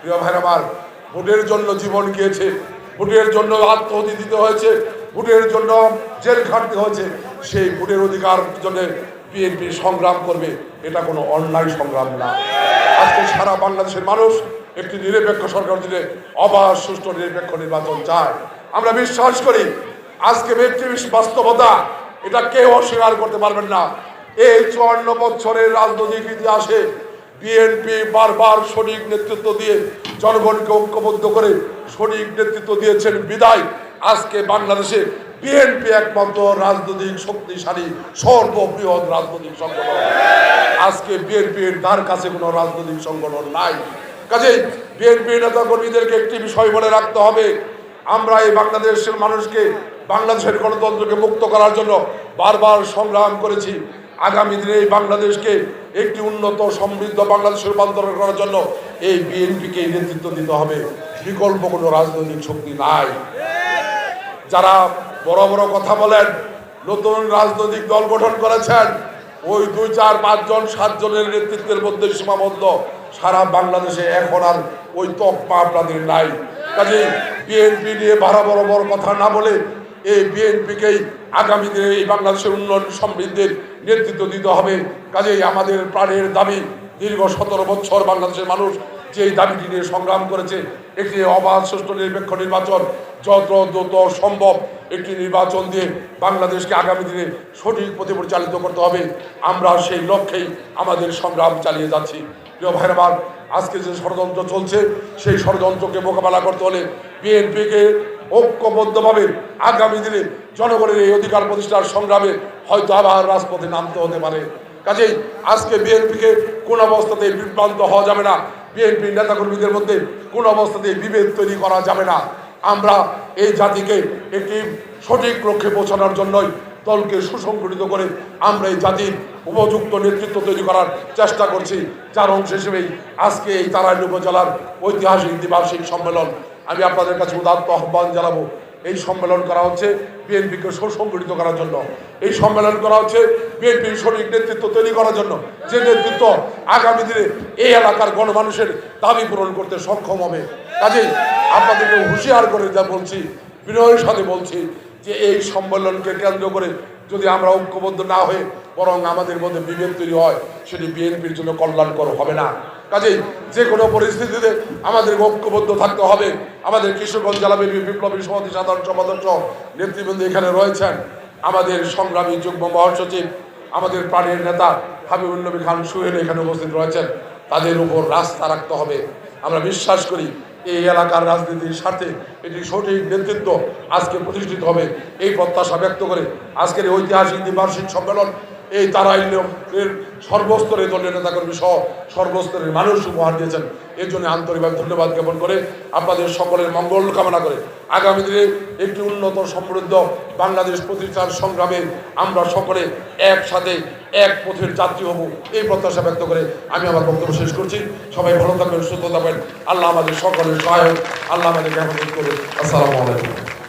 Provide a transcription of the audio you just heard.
প্রিয় ভাই আমার, ভোটের জন্য জীবন গিয়েছে, ভোটের জন্য আত্মহতি দিতে হয়েছে, ভোটের জন্য জেল খাটতে হয়েছে, সেই ভোটের অধিকার জন্য বিএনপি সংগ্রাম করবে, এটা কোনো অন্যায় সংগ্রাম না। আজকে সারা বাংলাদেশের মানুষ একটি নিরপেক্ষ সরকার দিলে অবাধ, সুষ্ঠু, নিরপেক্ষ নির্বাচন চায়। আমরা বিশ্বাস করি, আজকে ব্যক্তি বাস্তবতা, এটা কেউ অস্বীকার করতে পারবেন না। এই চুয়ান্ন বছরের রাজনৈতিক ইতিহাসে বিএনপি বারবার সঠিক নেতৃত্ব দিয়ে জনগণকে ঐক্যবদ্ধ করে সঠিক নেতৃত্ব দিয়েছেন বিদায়। আজকে বাংলাদেশে বিএনপি একমাত্র রাজনৈতিক শক্তিশালী, সর্ববৃহৎ রাজনৈতিক সংগঠন। আজকে বিএনপির তার কাছে কোনো রাজনৈতিক সংগঠন নাই। কাজেই বিএনপি নেতা কর্মীদেরকে একটি বিষয় বলে রাখতে হবে। আমরা এই বাংলাদেশের মানুষকে, বাংলাদেশের গণতন্ত্রকে মুক্ত করার জন্য বারবার সংগ্রাম করেছি। আগামী দিনে এই বাংলাদেশকে একটি উন্নত সমৃদ্ধ বাংলাদেশে রূপান্তর করার জন্য এই বিএনপিকে নেতৃত্ব দিতে হবে। বিকল্প কোনো রাজনৈতিক শক্তি নাই। যারা বড় বড় কথা বলেন, নতুন রাজনৈতিক দল গঠন করেছেন, ওই দুই, চার পাঁচজন সাতজনের নেতৃত্বের মধ্যে সীমাবদ্ধ সারা বাংলাদেশে এখন আর ওই তকমা আপনাদের নাই। কাজে বিএনপি নিয়ে ভাড়া বড় বড় কথা না বলে এই বিএনপিকেই আগামী দিনে এই বাংলাদেশের উন্নয়ন সমৃদ্ধির নেতৃত্ব দিতে হবে। কাজেই আমাদের প্রাণের দাবি, দীর্ঘ সতেরো বছর বাংলাদেশের মানুষ যে দাবিটি নিয়ে সংগ্রাম করেছে, একটি অবাধ, সুষ্ঠু, নিরপেক্ষ নির্বাচন যত দ্রুত সম্ভব একটি নির্বাচন দিয়ে বাংলাদেশকে আগামী দিনে সঠিক পথে পরিচালিত করতে হবে। আমরা সেই লক্ষ্যেই আমাদের সংগ্রাম চালিয়ে যাচ্ছি। প্রিয় ভাইরাবার আজকে যে ষড়যন্ত্র চলছে, সেই ষড়যন্ত্রকে মোকাবেলা করতে হলে বিএনপিকে ঐক্যবদ্ধভাবে আগামী দিনে জনগণের এই অধিকার প্রতিষ্ঠার সংগ্রামে হয়তো আবার রাজপথে নামতে হতে পারে। কাজেই আজকে বিএনপিকে কোন অবস্থাতেই বিভ্রান্ত হওয়া যাবে না। বিএনপি নেতাকর্মীদের মধ্যে কোন অবস্থাতেই বিভেদ তৈরি করা যাবে না। আমরা এই জাতিকে একটি সঠিক লক্ষ্যে পৌঁছানোর জন্যই দলকে সুসংগঠিত করে আমরা এই জাতির উপযুক্ত নেতৃত্ব তৈরি করার চেষ্টা করছি। যার অংশ হিসেবেই আজকে এই তারাইল উপজেলার ঐতিহাসিক দ্বিবার্ষিক সম্মেলন আমি আপনাদের কাছে উদাত্ত আহ্বান জানাব। এই সম্মেলন করা হচ্ছে বিএনপিকে সুসংগঠিত করার জন্য। এই সম্মেলন করা হচ্ছে বিএনপির সঠিক নেতৃত্ব তৈরি করার জন্য। যে নেতৃত্ব আগামী দিনে এই এলাকার গণমানুষের দাবি পূরণ করতে সক্ষম হবে। কাজেই আপনাদেরকে হুঁশিয়ার করে যা বলছি, বিনয়ের সাথে বলছি যে এই সম্মেলনকে কেন্দ্র করে যদি আমরা ঐক্যবদ্ধ না হয়ে বরং আমাদের মধ্যে বিভেদ তৈরি হয়, সেটি বিএনপির জন্য কল্যাণকর হবে না। কাজেই যে কোনো পরিস্থিতিতে আমাদের ঐক্যবদ্ধ থাকতে হবে। আমাদের কিশোরগঞ্জ জেলা বিপ্লবী সভাপতি, সাধারণ সম্পাদক নেতৃবৃন্দ এখানে রয়েছেন। আমাদের সংগ্রামী যুগ্ম মহাসচিব, আমাদের প্রাণের নেতা হাবিবুল নবী খান সুহেল এখানে উপস্থিত রয়েছেন। তাদের উপর রাস্তা রাখতে হবে। আমরা বিশ্বাস করি এই এলাকার রাজনীতির স্বার্থে এটি সঠিক নেতৃত্ব আজকে প্রতিষ্ঠিত হবে। এই প্রত্যাশা ব্যক্ত করে আজকের ঐতিহাসিক দ্বিবার্ষিক সম্মেলন এই তারাইলের সর্বস্তরের দলীয় নেতাকর্মী সহ সর্বস্তরের মানুষ উপহার দিয়েছেন। এর জন্য আন্তরিকভাবে ধন্যবাদ জ্ঞাপন করে আপনাদের সকলের মঙ্গল কামনা করে। আগামী দিনে একটি উন্নত সমৃদ্ধ বাংলাদেশ প্রতিষ্ঠার সংগ্রামে আমরা সকলে একসাথে এক পথের যাত্রী হব। এই প্রত্যাশা ব্যক্ত করে আমি আমার বক্তব্য শেষ করছি। সবাই ভালো থাকবেন, সুস্থ থাকবেন। আল্লাহ আমাদের সকলের সহায়ক। আল্লাহ আমাদের জ্ঞাপন করবে আসসালামু আলাইকুম।